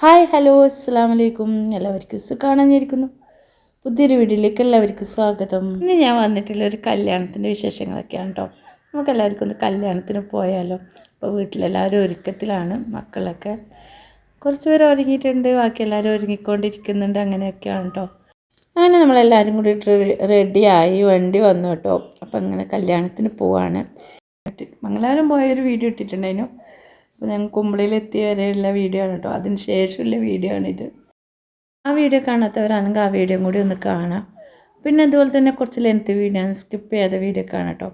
Hi hello അസ്സാം വലൈക്കും എല്ലാവർക്കും സുഖാണെന്നിരിക്കുന്നു. പുതിയൊരു വീഡിയോയിലേക്ക് എല്ലാവർക്കും സ്വാഗതം. ഇന്ന് ഞാൻ വന്നിട്ടുള്ള ഒരു കല്യാണത്തിന്റെ വിശേഷങ്ങളൊക്കെയാണ് കേട്ടോ നമുക്ക് എല്ലാവർക്കും ഒന്ന് കല്യാണത്തിന് പോയാലോ? അപ്പോൾ വീട്ടിലെല്ലാവരും ഒരുക്കത്തിലാണ് മക്കളൊക്കെ. കുറച്ച് പേർ ഒരുങ്ങിയിട്ടുണ്ട് ബാക്കി എല്ലാവരും ഒരുങ്ങിക്കൊണ്ടിരിക്കുന്നുണ്ട് അങ്ങനെയൊക്കെയാണ് കേട്ടോ അങ്ങനെ നമ്മളെല്ലാവരും കൂടി റെഡിയായി വണ്ടി വന്നു കേട്ടോ അപ്പോൾ അങ്ങനെ കല്യാണത്തിന് പോവാണ്. മംഗലാപുരം പോയൊരു വീഡിയോ ഇട്ടിട്ടുണ്ടായിരുന്നു. അപ്പോൾ ഞങ്ങൾ കുമ്പളിയിലെത്തിയ വരെയുള്ള വീഡിയോ ആണ് കേട്ടോ അതിന് ശേഷമുള്ള വീഡിയോ ആണിത് ആ വീഡിയോ കാണാത്തവരാണെങ്കിൽ ആ വീഡിയോ കൂടി ഒന്ന് കാണാം. പിന്നെ അതുപോലെ തന്നെ കുറച്ച് ലെങ്ത് വീഡിയോ ആണ്. സ്കിപ്പ് ചെയ്ത വീഡിയോ കാണാം കേട്ടോ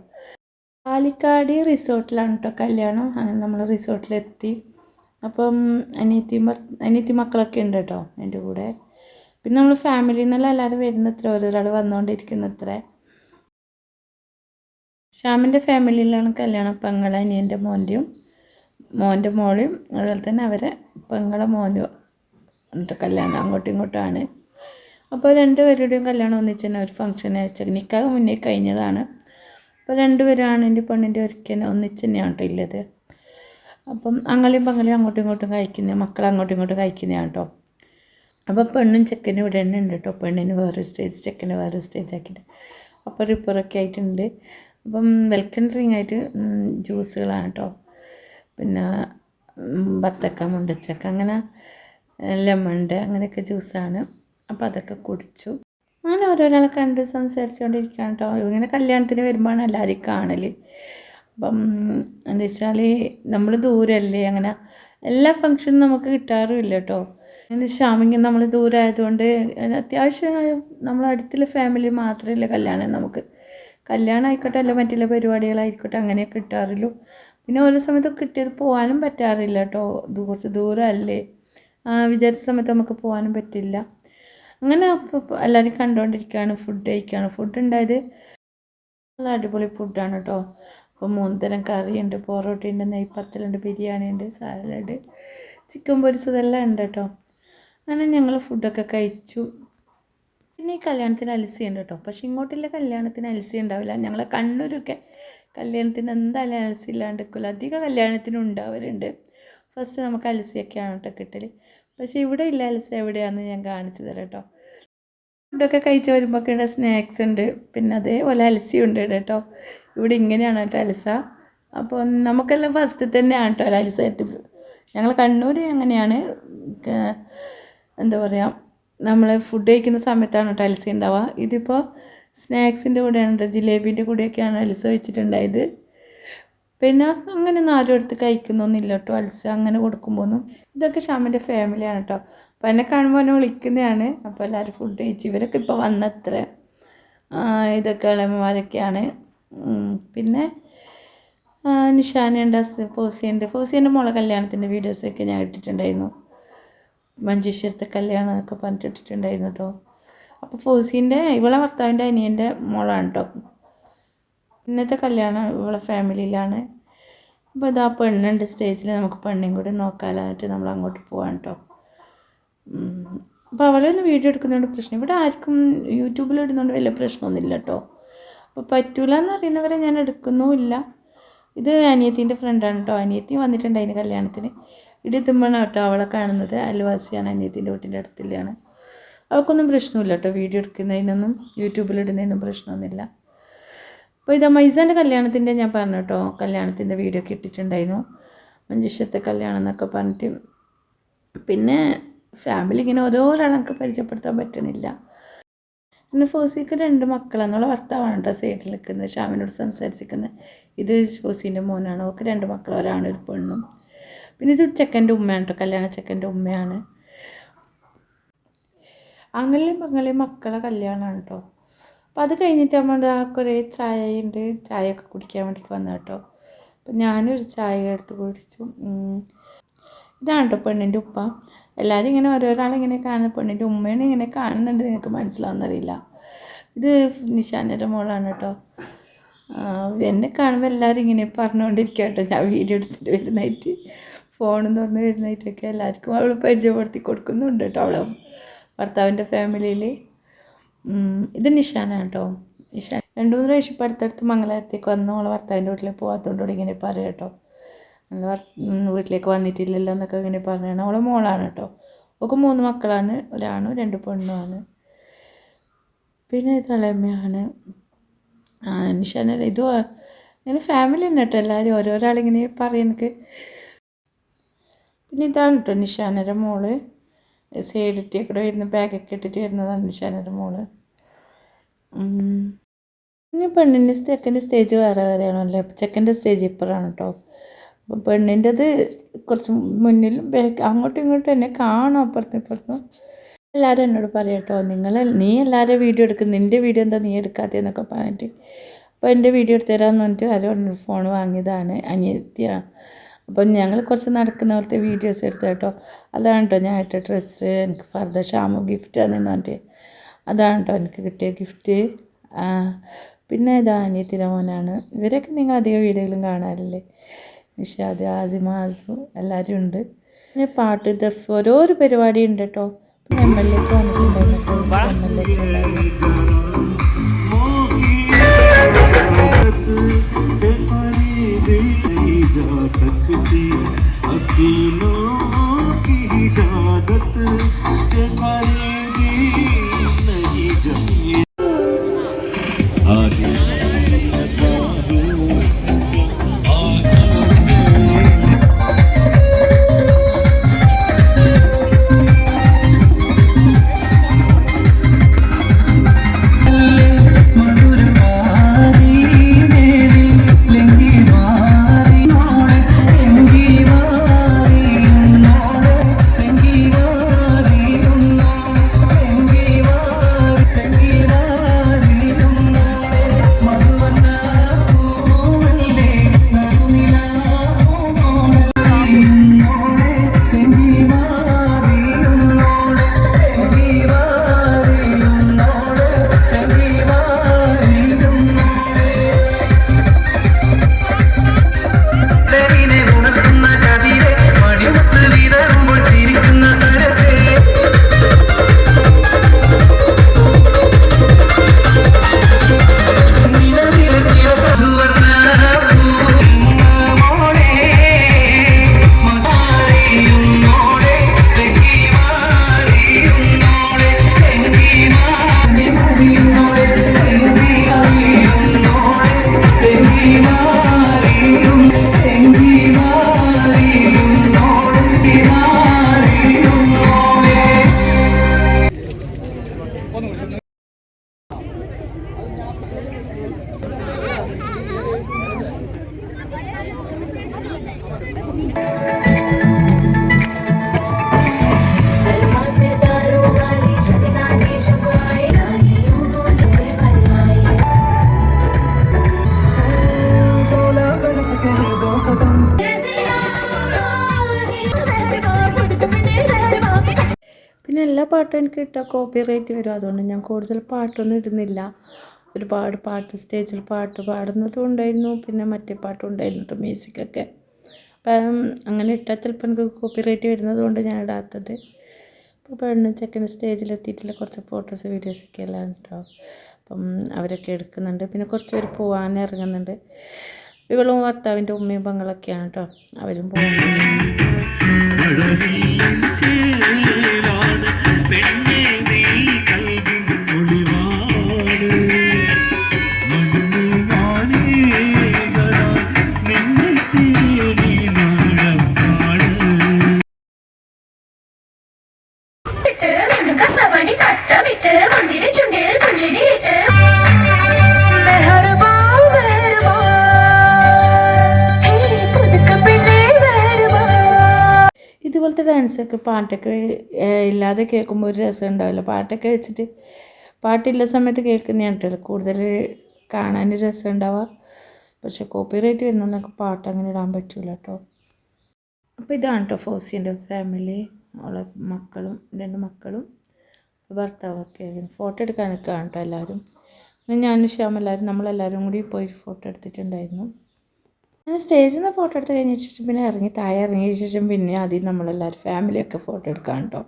പാലിക്കാടി റിസോർട്ടിലാണ് കേട്ടോ കല്യാണം. അങ്ങനെ നമ്മൾ റിസോർട്ടിലെത്തി. അപ്പം അനിയത്തി അനിയത്തി മക്കളൊക്കെ ഉണ്ട് കേട്ടോ എന്റെ കൂടെ. പിന്നെ നമ്മൾ ഫാമിലിയിൽ നിന്നെല്ലാം എല്ലാവരും വരുന്നത്ര. ഓരോരാൾ വന്നുകൊണ്ടിരിക്കുന്നത്ര. ഷ്യാമിന്റെ ഫാമിലിയിലാണ് കല്യാണം. പെങ്ങളെ അനിയന്റെ മോന്റെയും മോന്റെ മോളും അതുപോലെ തന്നെ അവരെ പെങ്ങളെ മോനും ഉണ്ട് കല്യാണം അങ്ങോട്ടും ഇങ്ങോട്ടുമാണ്. അപ്പോൾ രണ്ടുപേരുടെയും കല്യാണം ഒന്നിച്ച് തന്നെ ഒരു ഫംഗ്ഷൻ അയച്ച നിൽക്കാൻ മുന്നേ കഴിഞ്ഞതാണ്. അപ്പോൾ രണ്ടുപേരാണ് എന്റെ പെണ്ണിന്റെ ഒരിക്കലും ഒന്നിച്ച് തന്നെയാണ് കേട്ടോ ഉള്ളത്. അപ്പം അങ്ങളെയും പങ്ങളെയും അങ്ങോട്ടും ഇങ്ങോട്ടും കഴിക്കുന്ന മക്കൾ അങ്ങോട്ടും ഇങ്ങോട്ടും കഴിക്കുന്നതാണ് കേട്ടോ. അപ്പോൾ പെണ്ണും ചെക്കനും ഇവിടെ തന്നെ ഉണ്ട് കേട്ടോ. പെണ്ണിന് വേറെ സ്റ്റേജ് ചെക്കന് വേറെ സ്റ്റേജ് ആക്കിയിട്ട്. അപ്പോൾ റിപ്പറൊക്കെ ആയിട്ടുണ്ട്. അപ്പം വെൽക്കം ഡ്രിങ്ക് ആയിട്ട് ജ്യൂസുകളാണ് കേട്ടോ. പിന്നെ ബത്തക്ക മുണ്ടച്ചക്ക അങ്ങനെ ലെമണ്ട് അങ്ങനെയൊക്കെ ജ്യൂസാണ്. അപ്പോൾ അതൊക്കെ കുടിച്ചു. അങ്ങനെ ഓരോരാളെ കണ്ട് സംസാരിച്ചുകൊണ്ടിരിക്കുകയാണ് കേട്ടോ ഇങ്ങനെ കല്യാണത്തിന് വരുമ്പോഴാണ് എല്ലാവരും കാണൽ അപ്പം എന്താ വെച്ചാൽ നമ്മൾ ദൂരമല്ലേ അങ്ങനെ എല്ലാ ഫങ്ഷനും നമുക്ക് കിട്ടാറുമില്ല കേട്ടോ എന്ന് ഷാമിങ് നമ്മൾ ദൂരമായതുകൊണ്ട് അത്യാവശ്യം നമ്മൾ അടുത്തുള്ള ഫാമിലി മാത്രമല്ല കല്യാണം നമുക്ക്. കല്യാണം ആയിക്കോട്ടെ അല്ല മറ്റുള്ള പരിപാടികളായിക്കോട്ടെ അങ്ങനെയൊക്കെ കിട്ടാറുള്ളൂ. പിന്നെ ഓരോ സമയത്ത് കിട്ടിയത് പോകാനും പറ്റാറില്ല കേട്ടോ കുറച്ച് ദൂരമല്ലേ വിചാരിച്ച സമയത്ത് നമുക്ക് പോകാനും പറ്റില്ല. അങ്ങനെ എല്ലാവരും കണ്ടുകൊണ്ടിരിക്കുകയാണ് ഫുഡ് കഴിക്കുകയാണ് ഫുഡ് ഉണ്ടായത് നല്ല അടിപൊളി ഫുഡാണ് കേട്ടോ അപ്പോൾ മൂന്ന് തരം കറിയുണ്ട് പൊറോട്ടയുണ്ട് നെയ്പ്പത്തലുണ്ട് ബിരിയാണി ഉണ്ട് സാലഡ് ചിക്കൻ പൊരിച്ചതെല്ലാം ഉണ്ട് കേട്ടോ അങ്ങനെ ഞങ്ങൾ ഫുഡൊക്കെ കഴിച്ചു. പിന്നെ ഈ കല്യാണത്തിന് അലസിയുണ്ട് കേട്ടോ പക്ഷേ ഇങ്ങോട്ടില്ല കല്യാണത്തിന് അലസി ഉണ്ടാവില്ല. ഞങ്ങളെ കണ്ണൂരൊക്കെ കല്യാണത്തിന് എന്തായാലും അലസി ഇല്ലാണ്ട് നിൽക്കില്ല അധികം കല്യാണത്തിന് ഉണ്ടാവലുണ്ട്. ഫസ്റ്റ് നമുക്ക് അലസിയൊക്കെയാണ് കേട്ടോ കിട്ടൽ പക്ഷേ ഇവിടെ ഇല്ല അലസി എവിടെയാണെന്ന് ഞാൻ കാണിച്ചു തരാം കേട്ടോ. ഫുഡൊക്കെ കഴിച്ച് വരുമ്പോഴൊക്കെ സ്നാക്സ് ഉണ്ട്. പിന്നെ അതേപോലെ അലസി ഉണ്ട് കേട്ടോ. ഇവിടെ ഇങ്ങനെയാണ് കേട്ടോ അലസ. അപ്പോൾ നമുക്കെല്ലാം ഫസ്റ്റ് തന്നെയാണ് കേട്ടോ അലസ ഞങ്ങൾ കണ്ണൂർ അങ്ങനെയാണ്. എന്താ പറയുക നമ്മൾ ഫുഡ് കഴിക്കുന്ന സമയത്താണ് കേട്ടോ അലസി ഉണ്ടാവുക. ഇതിപ്പോൾ സ്നാക്സിന്റെ കൂടെയാണ് ജിലേബീന്റെ കൂടെയൊക്കെയാണ് അൽസ വെച്ചിട്ടുണ്ടായത്. പിന്നെ അങ്ങനെയൊന്നും ആരും എടുത്ത് കഴിക്കുന്നൊന്നുമില്ല കേട്ടോ അൽസ അങ്ങനെ കൊടുക്കുമ്പോഴൊന്നും ഇതൊക്കെ ഷാമിന്റെ ഫാമിലിയാണ് കേട്ടോ. അപ്പോൾ എന്നെ കാണുമ്പോൾ എന്നെ വിളിക്കുന്നതാണ്. അപ്പോൾ എല്ലാവരും ഫുഡ് കഴിച്ച് ഇവരൊക്കെ ഇപ്പോൾ വന്നത്ര. ഇതൊക്കെ ഇളമമാരൊക്കെയാണ് പിന്നെ നിഷാനുണ്ട് ഫോസിയുണ്ട് ഫോസിയന്റെ മോളെ കല്യാണത്തിന്റെ വീഡിയോസൊക്കെ ഞാൻ ഇട്ടിട്ടുണ്ടായിരുന്നു. മഞ്ചേശ്വരത്തെ കല്യാണം എന്നൊക്കെ പറഞ്ഞിട്ടിട്ടുണ്ടായിരുന്നു കേട്ടോ. അപ്പോൾ ഫോസിന്റെ ഇവളെ ഭർത്താവിന്റെ അനിയന്റെ മോളാണ് കേട്ടോ ഇന്നത്തെ കല്യാണം ഇവളെ ഫാമിലിയിലാണ്. അപ്പോൾ ഇതാ പെണ്ണുണ്ട് സ്റ്റേജിൽ നമുക്ക് പെണ്ണിയും കൂടി നോക്കാനായിട്ട് നമ്മൾ അങ്ങോട്ട് പോകാൻ കേട്ടോ അപ്പോൾ അവളെ ഒന്ന് വീഡിയോ എടുക്കുന്നതുകൊണ്ട് പ്രശ്നം ഇവിടെ ആർക്കും യൂട്യൂബിൽ ഇടുന്നതുകൊണ്ട് വലിയ പ്രശ്നമൊന്നുമില്ല കേട്ടോ അപ്പോൾ പറ്റൂല എന്ന് അറിയുന്നവരെ ഞാൻ എടുക്കുന്നുമില്ല. ഇത് അനിയത്തിന്റെ ഫ്രണ്ടാണ് കേട്ടോ അനിയത്തി വന്നിട്ടുണ്ട് അതിന്റെ കല്യാണത്തിന്. ഇടിത്തുമ്പോഴാണ് കേട്ടോ അവളെ കാണുന്നത്. അയൽവാസിയാണ് അനിയത്തിന്റെ വീട്ടിന്റെ അടുത്തില്ലാണ്. അവൾക്കൊന്നും പ്രശ്നമില്ല കേട്ടോ വീഡിയോ എടുക്കുന്നതിനൊന്നും യൂട്യൂബിൽ യൂട്യൂബിലിടുന്നതിനും പ്രശ്നമൊന്നുമില്ല. അപ്പോൾ ഇതാ മൈസാന്റെ കല്യാണത്തിന്റെ ഞാൻ പറഞ്ഞു കേട്ടോ. കല്യാണത്തിന്റെ വീഡിയോ ഒക്കെ ഇട്ടിട്ടുണ്ടായിരുന്നു. മഞ്ജുഷത്തെ കല്യാണം എന്നൊക്കെ പറഞ്ഞിട്ട്. പിന്നെ ഫാമിലി ഇങ്ങനെ ഓരോരാളൊക്കെ പരിചയപ്പെടുത്താൻ പറ്റണില്ല. പിന്നെ ഫോസിക്ക് രണ്ട് മക്കളെന്നുള്ള ഭർത്താവാണ് കേട്ടോ സൈഡിൽ നിൽക്കുന്നത്. ഷാമിനോട് സംസാരിച്ചിരിക്കുന്നത് ഇത് ഫോസീന്റെ മോനാണ്. ഓക്കെ രണ്ട് മക്കൾ ഒരാണ് ഒരു പെണ്ണും. പിന്നെ ഇത് ചെക്കന്റെ ഉമ്മയാണ് കേട്ടോ. കല്യാണ ചെക്കന്റെ ഉമ്മയാണ്. അങ്ങനെയും അങ്ങനെയും മക്കളെ കല്യാണമാണ് കേട്ടോ അപ്പോൾ അത് കഴിഞ്ഞിട്ട് നമ്മൾ കുറേ ചായ ഉണ്ട് ചായയൊക്കെ കുടിക്കാൻ വേണ്ടിയിട്ട് വന്നു കേട്ടോ അപ്പം ഞാനൊരു ചായ എടുത്ത് കുടിച്ചു. ഇതാണ് കേട്ടോ പെണ്ണിന്റെ ഉപ്പ. എല്ലാവരും ഇങ്ങനെ ഓരോരാളിങ്ങനെ കാണുന്ന പെണ്ണിന്റെ ഉമ്മേനെ ഇങ്ങനെ കാണുന്നുണ്ട്. നിങ്ങൾക്ക് മനസ്സിലാവുന്നറിയില്ല. ഇത് നിഷാനയുടെ മോളാണ് കേട്ടോ എന്നെ കാണുമ്പോൾ എല്ലാവരും ഇങ്ങനെ പറഞ്ഞുകൊണ്ടിരിക്കുക കേട്ടോ ഞാൻ വീഡിയോ എടുത്തിട്ട് വരുന്നതായിട്ട്. ഫോണും തുറന്ന് വരുന്നതായിട്ടൊക്കെ എല്ലാവർക്കും അവൾ പരിചയപ്പെടുത്തി കൊടുക്കുന്നുണ്ട് കേട്ടോ അവളെ ഭർത്താവിന്റെ ഫാമിലിയിൽ. ഇത് നിഷാനാണ് കേട്ടോ. നിഷാൻ രണ്ടു മൂന്ന് പ്രാവശ്യം ഇപ്പോൾ അടുത്തടുത്ത് മംഗലാരത്തേക്ക് വന്ന് നമ്മളെ ഭർത്താവിന്റെ വീട്ടിലേക്ക് പോകാത്തതുകൊണ്ടോട് ഇങ്ങനെ പറയാം കേട്ടോ. വീട്ടിലേക്ക് വന്നിട്ടില്ലല്ലോ എന്നൊക്കെ ഇങ്ങനെ പറയണം. അവളെ മോളാണ് കേട്ടോ. ഒക്കെ മൂന്ന് മക്കളാണ്. ഒരാണും രണ്ട് പെണ്ണുമാണ് പിന്നെ തളമ്മയാണ് നിഷാന ഇത് ഇങ്ങനെ ഫാമിലി തന്നെ കേട്ടോ എല്ലാവരും. ഓരോരാളിങ്ങനെ പറയും എനിക്ക്. പിന്നെ ഇതാണ് കേട്ടോ നിഷാനയുടെ മോൾ. സൈഡിറ്റി കൂടെ വരുന്ന ബാഗൊക്കെ ഇട്ടിട്ട് വരുന്നതാണ് ഷാനൊരു മോൾ. പിന്നെ പെണ്ണിന്റെ ചെക്കന്റെ സ്റ്റേജ് വേറെ വേറെയാണല്ലേ? ചെക്കന്റെ സ്റ്റേജ് ഇപ്പോഴാണ് കേട്ടോ അപ്പം പെണ്ണിന്റെത് കുറച്ച് മുന്നിലും അങ്ങോട്ടും ഇങ്ങോട്ടും എന്നെ കാണും അപ്പുറത്തും ഇപ്പുറത്തും. എല്ലാവരും എന്നോട് പറയാം കേട്ടോ നിങ്ങൾ നീ എല്ലാവരും വീഡിയോ എടുക്കും നിന്റെ വീഡിയോ എന്താ നീ എടുക്കാതെ എന്നൊക്കെ പറഞ്ഞിട്ട്. അപ്പോൾ എന്റെ വീഡിയോ എടുത്തു തരാമെന്ന് പറഞ്ഞിട്ട് ആരോ ഫോൺ വാങ്ങിയതാണ് അനിയത്തിയാണ്. അപ്പം ഞങ്ങൾ കുറച്ച് നടക്കുന്ന പോലത്തെ വീഡിയോസ് എടുത്ത കേട്ടോ. അതാണ് കേട്ടോ ഞാൻ ഇട്ട ഡ്രസ്സ് എനിക്ക് ഫർദ ഷാമു ഗിഫ്റ്റ് ആണെന്ന് പറഞ്ഞിട്ട്. അതാണ് കേട്ടോ എനിക്ക് കിട്ടിയ ഗിഫ്റ്റ് പിന്നെ ഇത് അനിയത്തിന്റെ മോനാണ്. ഇവരൊക്കെ നിങ്ങൾ അധികം വീഡിയോയിലും കാണാറില്ലേ? നിഷാദ് ആസിമ ആസു എല്ലാവരും ഉണ്ട്. പിന്നെ പാട്ട് ദഫ് ഓരോരോ പരിപാടി ഉണ്ട് കേട്ടോ പിന്നെ എം എൽ എക്ക് വന്നിട്ടുണ്ടായിരുന്നു जा सकती हसीनों की इजाज़त പാട്ടും എനിക്ക് ഇട്ടാൽ കോപ്പി റേറ്റ് വരും. അതുകൊണ്ട് ഞാൻ കൂടുതൽ പാട്ടൊന്നും ഇടുന്നില്ല. ഒരുപാട് പാട്ട് സ്റ്റേജിൽ പാട്ട് പാടുന്നതും ഉണ്ടായിരുന്നു പിന്നെ മറ്റേ പാട്ടും ഉണ്ടായിരുന്നു മ്യൂസിക്കൊക്കെ അപ്പം അങ്ങനെ ഇട്ടാൽ ചിലപ്പോൾ എനിക്ക് കോപ്പി റേറ്റ് വരുന്നത് കൊണ്ട് ഞാൻ ഇടാത്തത്. അപ്പോൾ പെണ്ണ് ചെക്കന് സ്റ്റേജിലെത്തിയിട്ടുള്ള കുറച്ച് ഫോട്ടോസ് വീഡിയോസൊക്കെ എല്ലാം കേട്ടോ അപ്പം അവരൊക്കെ എടുക്കുന്നുണ്ട്. പിന്നെ കുറച്ച് പേര് പോകാൻ ഇറങ്ങുന്നുണ്ട്. ഇവളും ഭർത്താവിന്റെ ഉമ്മയും പങ്ങളൊക്കെയാണ് കേട്ടോ. അവരും പോകുന്നുണ്ട് தேடி ഇതുപോലത്തെ ഡാൻസൊക്കെ പാട്ടൊക്കെ ഇല്ലാതെ കേൾക്കുമ്പോൾ ഒരു രസം ഉണ്ടാവില്ല. പാട്ടൊക്കെ വെച്ചിട്ട് പാട്ടില്ല സമയത്ത് കേൾക്കുന്നതാണ് കേട്ടോ കൂടുതൽ കാണാനൊരു രസം ഉണ്ടാവുക പക്ഷെ കോപ്പി റൈറ്റ് വരുന്നതൊക്കെ പാട്ട് അങ്ങനെ ഇടാൻ പറ്റില്ല കേട്ടോ. അപ്പോൾ ഇതാണ് കേട്ടോ ഫോസിന്റെ ഫാമിലി അവളെ മക്കളും രണ്ട് മക്കളും ഭർത്താവൊക്കെ. ഫോട്ടോ എടുക്കാനൊക്കെ കാണട്ടോ എല്ലാവരും ഞാനും ശ്യാം എല്ലാവരും നമ്മളെല്ലാവരും കൂടി പോയി ഫോട്ടോ എടുത്തിട്ടുണ്ടായിരുന്നു. ഞാൻ സ്റ്റേജിൽ നിന്ന് ഫോട്ടോ എടുത്ത് കഴിഞ്ഞ ശേഷം പിന്നെ ഇറങ്ങി താഴെ ഇറങ്ങിയ ശേഷം പിന്നെ ആദ്യം നമ്മളെല്ലാവരും ഫാമിലിയൊക്കെ ഫോട്ടോ എടുക്കാൻ കേട്ടോ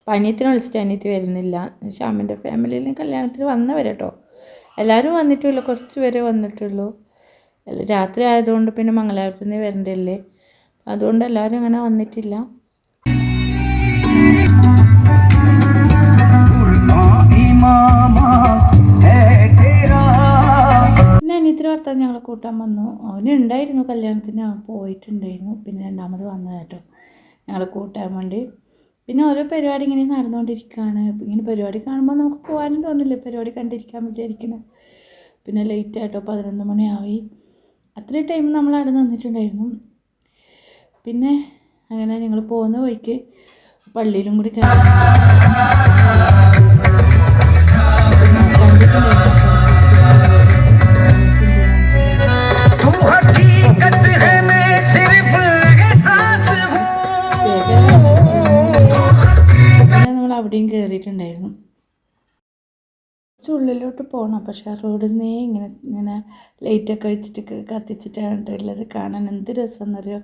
അപ്പം അനിയത്തിനെ വിളിച്ചിട്ട് അനിയത്തി വരുന്നില്ല. ശ്യാമിന്റെ ഫാമിലിയിലും കല്യാണത്തിന് വന്നവരെ കേട്ടോ എല്ലാവരും വന്നിട്ടുള്ളൂ കുറച്ച് പേരെ വന്നിട്ടുള്ളൂ. രാത്രി ആയതുകൊണ്ട് പിന്നെ മംഗലാപുരത്തുനിന്ന് വരണ്ടല്ലേ അതുകൊണ്ട് എല്ലാവരും അങ്ങനെ വന്നിട്ടില്ല. അവനുണ്ടായിരുന്നു കല്യാണത്തിന്. പോയിട്ടുണ്ടായിരുന്നു. പിന്നെ രണ്ടാമത് വന്നത് കേട്ടോ ഞങ്ങൾ കൂട്ടാൻ വേണ്ടി. പിന്നെ ഓരോ പരിപാടി ഇങ്ങനെ നടന്നുകൊണ്ടിരിക്കുകയാണ് ഇങ്ങനെ പരിപാടി കാണുമ്പോൾ നമുക്ക് പോകാനും തോന്നില്ല. പരിപാടി കണ്ടിരിക്കാൻ വിചാരിക്കുന്നത് പിന്നെ ലേറ്റ് ആയിട്ടോ പതിനൊന്ന് മണിയായി. അത്രയും ടൈം നമ്മൾ അവിടെ നിന്നിട്ടുണ്ടായിരുന്നു. പിന്നെ അങ്ങനെ ഞങ്ങൾ പോകുന്ന വഴിക്ക് പള്ളിയിലും കൂടി കയറി. അവിടെയും കയറിയിട്ടുണ്ടായിരുന്നു കുറച്ച് ഉള്ളിലോട്ട് പോകണം പക്ഷേ ആ റോഡിൽ നിന്നേ ഇങ്ങനെ ഇങ്ങനെ ലൈറ്റൊക്കെ വെച്ചിട്ട് കത്തിച്ചിട്ടാണ് ഉള്ളത് കാണാൻ. എന്ത് രസമെന്നറിയോ?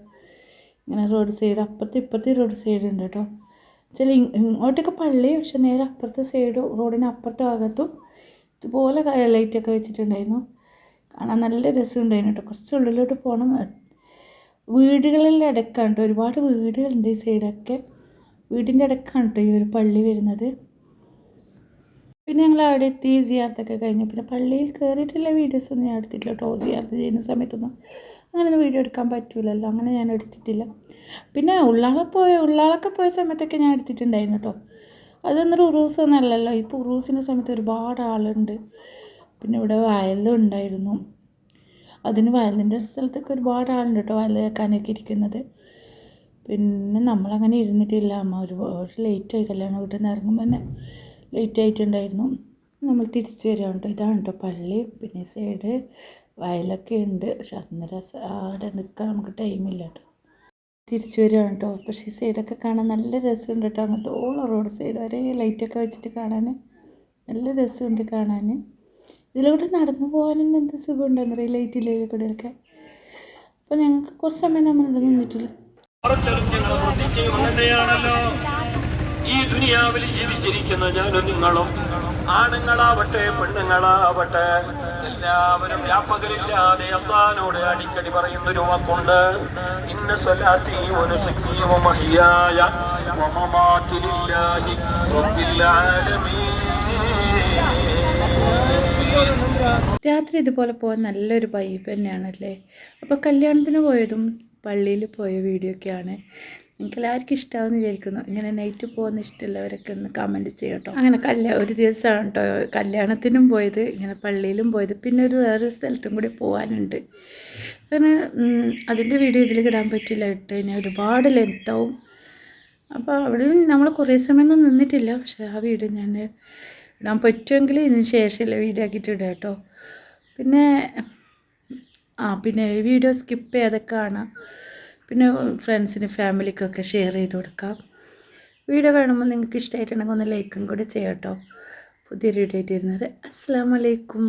ഇങ്ങനെ റോഡ് സൈഡ് അപ്പുറത്തെ ഇപ്പുറത്തെ റോഡ് സൈഡ് ഉണ്ട് കേട്ടോ. ചില ഇങ്ങോട്ടൊക്കെ പള്ളി പക്ഷെ നേരെ അപ്പുറത്തെ സൈഡ് റോഡിന് അപ്പുറത്തെ ഭാഗത്തും ഇതുപോലെ ലൈറ്റൊക്കെ വെച്ചിട്ടുണ്ടായിരുന്നു. കാണാൻ നല്ല രസമുണ്ടായിരുന്നു കേട്ടോ. കുറച്ച് ഉള്ളിലോട്ട് പോകണം കേട്ടോ. ഒരുപാട് വീടുകളുണ്ട് ഈ സൈഡൊക്കെ വീടിന്റെ ഇടക്കാണ് കേട്ടോ ഈ ഒരു പള്ളി വരുന്നത്. പിന്നെ ഞങ്ങൾ അവിടെ എത്തി ജിയാർത്തൊക്കെ കഴിഞ്ഞു. പിന്നെ പള്ളിയിൽ കയറിയിട്ടുള്ള വീഡിയോസൊന്നും ഞാൻ എടുത്തിട്ടില്ല കേട്ടോ ജിയാർത്ത് ചെയ്യുന്ന സമയത്തൊന്നും അങ്ങനെയൊന്നും വീഡിയോ എടുക്കാൻ പറ്റില്ലല്ലോ അങ്ങനെ ഞാൻ എടുത്തിട്ടില്ല. പിന്നെ ഉള്ളാളെ പോയ ഉള്ളാളൊക്കെ പോയ സമയത്തൊക്കെ ഞാൻ എടുത്തിട്ടുണ്ടായിരുന്നു കേട്ടോ അതൊന്നും ഉറൂസൊന്നും അല്ലല്ലോ. ഇപ്പോൾ ഉറൂസിന്റെ സമയത്ത് ഒരുപാട് ആളുണ്ട്. പിന്നെ ഇവിടെ വയലും ഉണ്ടായിരുന്നു. അതിന് വയലിന്റെ സ്ഥലത്തൊക്കെ ഒരുപാട് ആളുണ്ട് കേട്ടോ വയൽ കേൾക്കാനൊക്കെ ഇരിക്കുന്നത്. പിന്നെ നമ്മളങ്ങനെ ഇരുന്നിട്ടില്ല. അമ്മ ഒരുപാട് ലേറ്റായി കല്യാണം വീട്ടിൽ നിന്ന് ഇറങ്ങുമ്പോൾ തന്നെ ലേറ്റ് ആയിട്ടുണ്ടായിരുന്നു. നമ്മൾ തിരിച്ചു വരികയാണ് ഇതാണ് കേട്ടോ പള്ളി. പിന്നെ സൈഡ് വയലൊക്കെ ഉണ്ട്. പക്ഷെ അന്നേരം അവിടെ നിൽക്കാൻ നമുക്ക് ടൈമില്ല കേട്ടോ തിരിച്ചു വരികയാണ് കേട്ടോ പക്ഷേ ഈ സൈഡൊക്കെ കാണാൻ നല്ല രസമുണ്ട് കേട്ടോ അങ്ങനത്തെ ഓളം റോഡ് സൈഡ് വരെ ലൈറ്റൊക്കെ വെച്ചിട്ട് കാണാൻ നല്ല രസമുണ്ട് കാണാൻ. ഇതിലൂടെ നടന്നു പോകാനും എന്ത് സുഖമുണ്ടെന്നറിയാം? ലൈറ്റില്ലേ കൂടെയൊക്കെ. അപ്പോൾ ഞങ്ങൾക്ക് കുറച്ച് സമയം നമ്മൾ നിന്നിട്ടില്ല. കുറച്ചൊരു ഈ ദുനിയാവിൽ ജീവിച്ചിരിക്കുന്ന ഞാനും നിങ്ങളും ആണുങ്ങളാവട്ടെ പെണ്ണുങ്ങളാവട്ടെ എല്ലാവരും വ്യാപകരില്ലാതെ അള്ളഹാനോട് അടിക്കടി പറയുന്നൊരു വാക്കുണ്ട്. ഇന്ന സ്വലാത്തി വമമാതിലില്ലാഹി റബ്ബിൽ ആലമീൻ. രാത്രി ഇതുപോലെ പോകാൻ നല്ലൊരു വൈബ് തന്നെയാണല്ലേ? അപ്പോൾ കല്യാണത്തിന് പോയതും പള്ളിയിൽ പോയ വീഡിയോ ഒക്കെയാണ്. നിങ്ങൾക്ക് എല്ലാവർക്കും ഇഷ്ടമാവെന്ന് വിചാരിക്കുന്നു. ഇങ്ങനെ നൈറ്റ് പോകുന്ന ഇഷ്ടമുള്ളവരൊക്കെ ഒന്ന് കമന്റ് ചെയ്യട്ടോ. അങ്ങനെ കല്യാ ഒരു ദിവസമാണ് കേട്ടോ കല്യാണത്തിനും പോയത് ഇങ്ങനെ പള്ളിയിലും പോയത്. പിന്നെ ഒരു വേറൊരു സ്ഥലത്തും കൂടി പോകാനുണ്ട്. അങ്ങനെ അതിന്റെ വീഡിയോ ഇതിൽ കിടാൻ പറ്റില്ല ഇട്ട് ഇനി ഒരുപാട് ലെങ്ത്താവും അപ്പോൾ അവിടെ നമ്മൾ കുറേ സമയമൊന്നും നിന്നിട്ടില്ല. പക്ഷേ ആ വീഡിയോ ഞാൻ ഇടാൻ പറ്റുമെങ്കിൽ ഇതിന് ശേഷമുള്ള വീഡിയോ ആക്കിയിട്ട് ഇടാം കേട്ടോ. പിന്നെ ആ പിന്നെ വീഡിയോ സ്കിപ്പ് ചെയ്തൊക്കെ കാണാം പിന്നെ ഫ്രണ്ട്സിന് ഫാമിലിക്കൊക്കെ ഷെയർ ചെയ്ത് കൊടുക്കാം. വീഡിയോ കാണുമ്പോൾ നിങ്ങൾക്ക് ഇഷ്ടമായിട്ടുണ്ടെങ്കിൽ ഒന്ന് ലൈക്കും കൂടി ചെയ്യാം കേട്ടോ. പുതിയൊരു വീഡിയോ ആയിട്ട് വരുന്നത് അസ്സാം വലൈക്കും